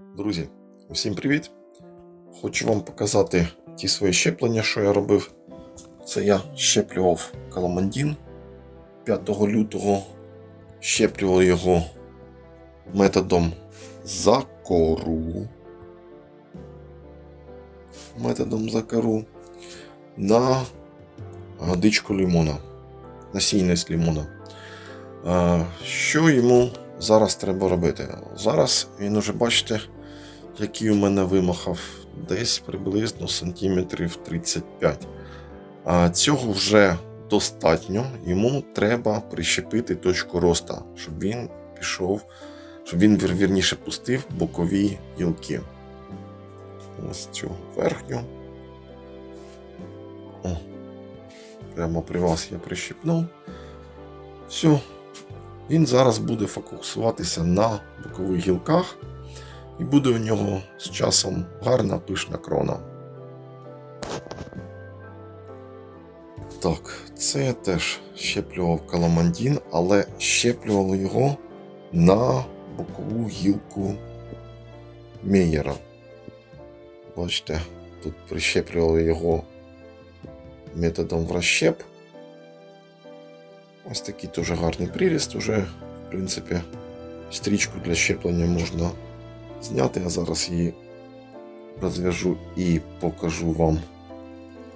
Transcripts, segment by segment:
Друзі, усім привіт! Хочу вам показати ті свої щеплення, що я робив. Це я щеплював каламандін 5 лютого. Щеплював його методом закору. Методом закору на дичку лимона, насійність лимона. Що йому зараз треба робити? Зараз він уже бачите, який у мене вимахав десь приблизно сантиметрів 35. А цього вже достатньо. Йому треба прищепити точку роста, щоб він пішов, щоб він вір- вірніше пустив бокові гілки. Ось цю верхню. О, прямо при вас я прищепнув. Все. Він зараз буде фокусуватися на бокових гілках, і буде у нього з часом гарна пишна крона. Так, це теж щеплював каламандін, але щеплювало його на бокову гілку Меєра. Бачите, тут прищеплювали його методом вращеп. Ось такий дуже гарний приріст. Уже, в принципі, стрічку для щеплення можна зняти. Я зараз її розв'яжу і покажу вам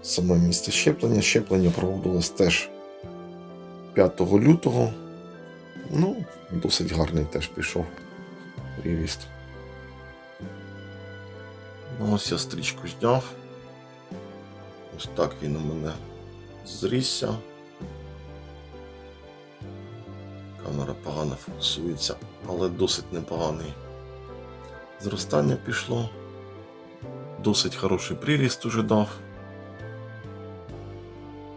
саме місце щеплення. Щеплення проводилось теж 5 лютого. Ну, досить гарний теж пішов приріст. Ну, ось я стрічку зняв. Ось так він у мене зрісся. Камера погано фокусується, але досить непоганий. Зростання пішло. Досить хороший приріст уже дав.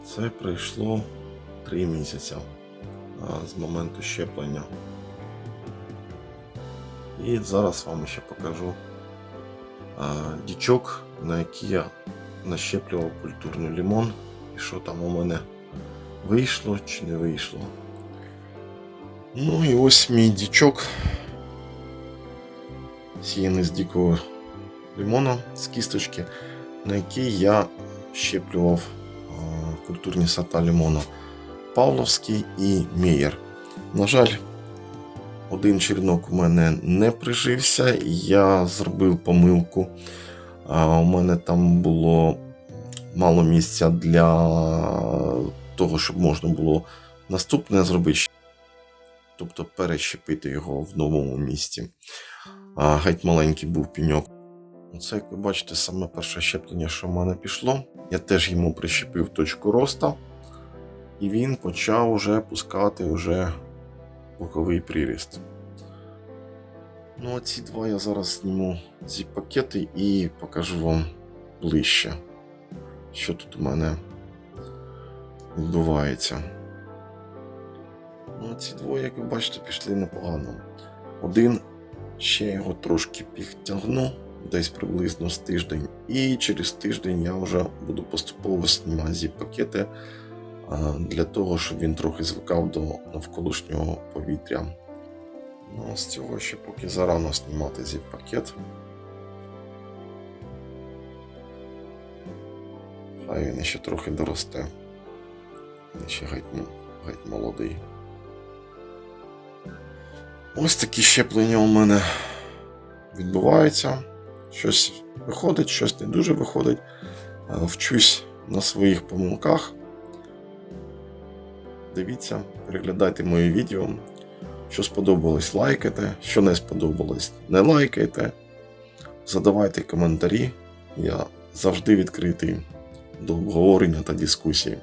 Це пройшло 3 місяці з моменту щеплення. І зараз вам ще покажу дічок, на який я нащеплював культурний лимон, і що там у мене вийшло чи не вийшло. Ну і ось мій дічок. Сіяний з дикого лимона з кісточки, на який я щеплював культурні сорта лимона Павловський і Мєєр. На жаль, один черенок у мене не прижився, я зробив помилку. У мене там було мало місця для того, щоб можна було наступне зробити тобто перещепити його в новому місці. А, Геть маленький був піньок. Оце, як ви бачите, саме перше щеплення, що в мене пішло. Я теж йому прищепив точку роста, і він почав уже пускати вже боковий приріст. Ну, а ці два я зараз зніму ці пакети і покажу вам ближче, що тут у мене відбувається. Ну, ці двоє, як ви бачите, пішли непогано. Один ще його трошки підтягну, десь приблизно з тиждень. І через тиждень я вже буду поступово знімати зі пакети для того, щоб він трохи звикав до навколишнього повітря. Ну, з цього ще поки зарано знімати зі пакет. Хай він ще трохи доросте. Він ще геть, геть молодий. Ось такі щеплення у мене відбуваються. Щось виходить, щось не дуже виходить. Е, Вчусь на своїх помилках. Дивіться, переглядайте мої відео. Що сподобалось, лайкайте, що не сподобалось, не лайкайте. Задавайте коментарі. Я завжди відкритий до обговорення та дискусії.